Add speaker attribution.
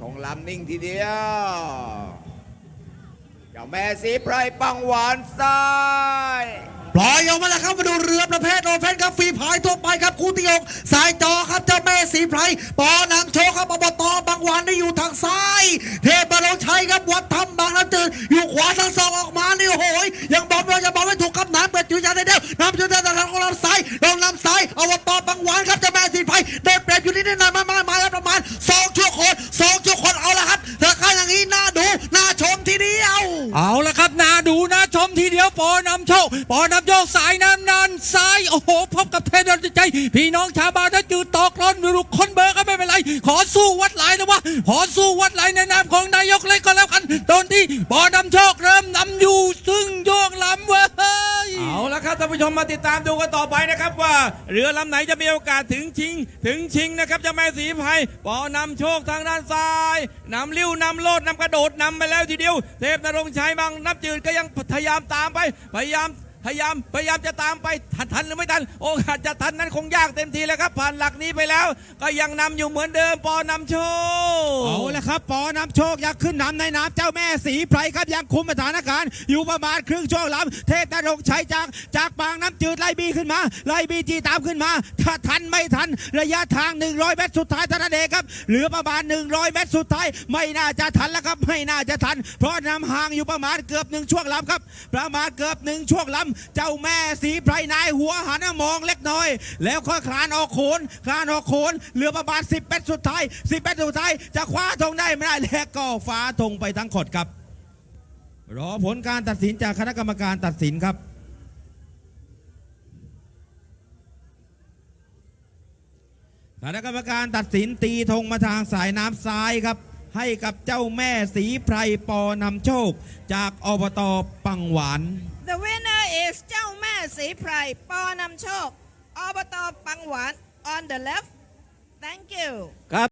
Speaker 1: ทรงลำนิ่งทีเดียว เจ้าแม่สีไพรปังหวานซ้าย
Speaker 2: ปล่อยออกมาแล้วครับมาดูเรือประเภทโอเพนครับฟรีพายทั่วไปครับคู่ที่หกสายจอครับเจ้าแม่สีไพรปอนำโชครับอบตบางหวันนี่อยู่ทางซ้าย เทพบรรชัยครับวัดธรรมบางน้ำจืดอยู่ขวาทั้งสองออกมานี่โอ้โหยยังบอมเราจะบอมไม่ถูกครับน้ำเปิดจุดยาได้เดียวน้ำจุดยาทางของเราซ้ายลงน้ำซ้ายอบตบางหวันครับเจ้าแม่สีไพรได้เปรียบอยู่นิดหน่อยมามาณสองชั่วคนสองชั่วคนเอาละครับถ้าข้าอย่างนี้น่าดูน่าชมทีเดียว
Speaker 3: เอาละครับนาดูนะ ชมทีเดียวปอนำโชคปอนำโชคสายน้ำนานสายโอ้โหพบกับเทนดนใจ พี่น้องชาวบ้านถ้าจืดตอกร้อนดูคนเบอร์ก็ไม่เป็นไร ขอสู้วัดไหลนะวะขอสู้วัดไหลในนามของนายกเล็กก็แล้วกันตอนที่ปอนำโชคเริ่ม
Speaker 4: มมาติดตามดูกันต่อไปนะครับว่า เรือลำไหนจะมีโอกาสถึงชิง ถึงชิงนะครับจะแม่สีภัยปอนำโชคทางด้านซ้ายนำลิ้วนำโลดนำกระโดดนำไปแล้วทีเดียว เทพนรงชัยบางนับจืดก็ยังพยายามตามไปพยายาม พยายามพยายามจะตามไปทันทันหรือไม่ทัน โอกาสจะทันนั้นคงยากเต็มทีแล้วครับ ผ่านหลักนี้ไปแล้ว ก็ยังนำอยู่เหมือนเดิมปอนำโชค
Speaker 5: เอาละครับปอนำโชคยังขึ้นนำในน้ำเจ้าแม่สีไพรครับยังคุมสถานการณ์อยู่ประมาณครึ่งช่วงลำเทพนรงชัยจากจากปางน้ำจืดไล่บีขึ้นมาไล่บีจีตามขึ้นมา ถ้าทันไม่ทันระยะทาง 100 เมตรสุดท้ายเท่านั้นเองครับเหลือประมาณ 100 เมตรสุดท้ายไม่น่าจะทันแล้วครับไม่น่าจะทัน เพราะนำห่างอยู่ประมาณเกือบหนึ่งช่วงลำครับ ประมาณเกือบหนึ่งช่วงลำเจ้าแม่สีไพรนายหัวหันมองเล็กน้อย แล้วค่อยคลานออกโขนคลานออกโขนเหลือประมาณ10เมตรสุดท้าย10เมตรสุดท้ายจะคว้าธงได้ไม่ได้และก็ฟ้าธงไปทั้งขดครับ รอผลการตัดสินจากคณะกรรมการตัดสินครับคณะกรรมการตัดสินตีธงมาทางสายน้ำซ้ายครับ ให้กับเจ้าแม่สีไพรปอนำโชค จากอบตปังหวาน
Speaker 6: The winner is เจ้าแม่สีไพรปอนำโชคอบตปังหวาน on the left thank you ครับ